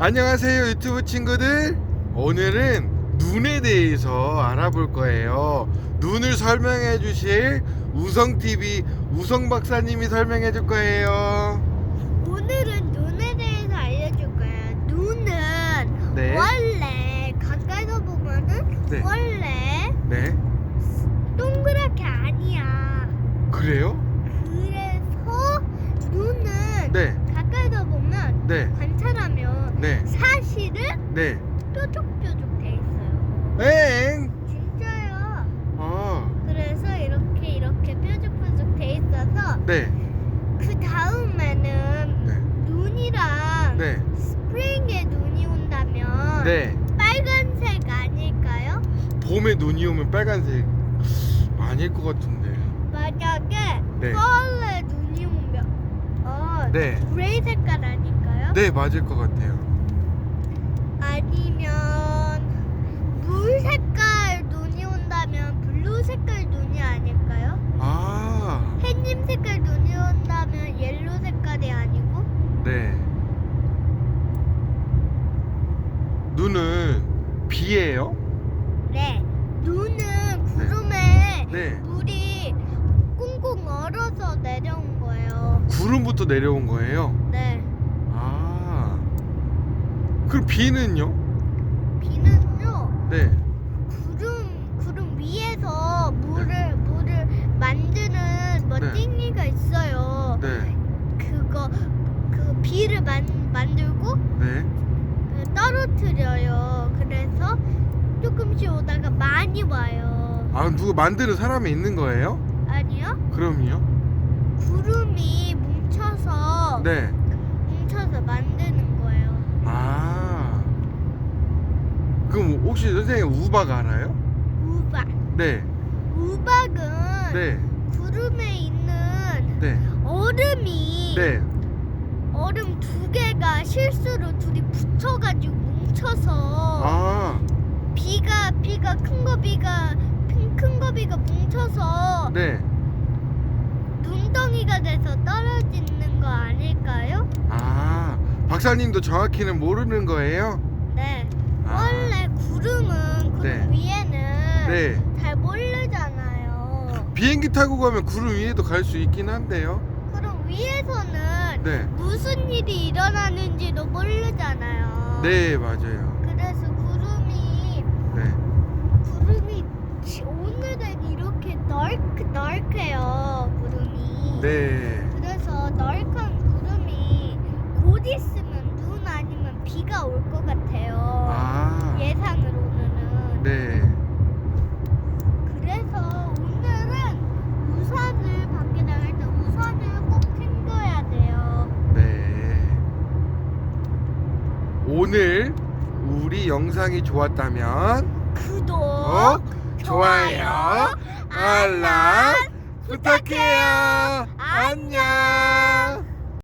안녕하세요 유튜브 친구들 오늘은 눈에 대해서 알아볼 거예요 눈을 설명해 주실 우성TV 우성 박사님이 설명해 줄 거예요 오늘은 눈에 대해서 알려줄 거예요. 눈은 네. 원래 가까이서 보면은 네. 원래 네 동그랗게 아니야. 그래요? 그래서 눈은 네 가까이서 보면 네, 관찰하면 네, 사실은 네. 뾰족뾰족 돼 있어요. 엥! 진짜요. 아, 그래서 이렇게 이렇게 뾰족뾰족 돼 있어서 네, 그 다음에는 네, 눈이랑 네, 스프링에 눈이 온다면 네. 빨간색 아닐까요? 봄에 눈이 오면 빨간색 아닐 것 같은데. 만약에 네. 서울에 눈이 오면 어 네, 그레이 색깔 아닐까요? 네 맞을 것 같아요. 아니면 물 색깔 눈이 온다면 블루 색깔 눈이 아닐까요? 아, 햇님 색깔 눈이 온다면 옐로 색깔이 아니고 네. 눈은 비예요? 네 눈은 구름에 네. 물이 꽁꽁 얼어서 내려온 거예요. 구름부터 내려온 거예요? 네 아. 그럼 비는요? 비는요 네. 구름 구름 위에서 물을 물을 만드는 멋쟁이가 있어요. 네. 그거 그 비를 만 만들고 네. 그 떨어뜨려요. 그래서 조금씩 오다가 많이 와요. 아, 누구 만드는 사람이 있는 거예요? 아니요? 그럼요. 구름이 뭉쳐서 네. 뭉쳐서 만드는 거예요. 아. 그럼 혹시 선생님 우박 알아요? 우박. 네. 우박은 네. 구름에 있는 네. 얼음이 네. 얼음 두 개가 실수로 둘이 붙어가지고 뭉쳐서 아. 비가 비가 큰 거 비가 큰 거 비가 뭉쳐서 네. 눈덩이가 돼서 떨어지는 거 아닐까요? 아. 박사님도 정확히는 모르는 거예요? 네. 아. 원래 구름은 구름 네. 위에는 네. 잘 모르잖아요. 비행기 타고 가면 구름 위에도 갈 수 있긴 한데요. 구름 위에서는 네. 무슨 일이 일어나는지도 모르잖아요. 네, 맞아요. 그래서 구름이 네. 구름이 지- 오늘은 이렇게 넓 넓해요 구름이. 네. 그래서 넓은 구름이 곧 있으면 눈 아니면 비가 올 것 같아요. 아. 예상으로는. 네. 그래서 오늘은 우산을 밖에 나갈 때 우산을 꼭 챙겨야 돼요. 네. 오늘 우리 영상이 좋았다면 구독, 어? 좋아요, 알람 부탁해요. 안녕.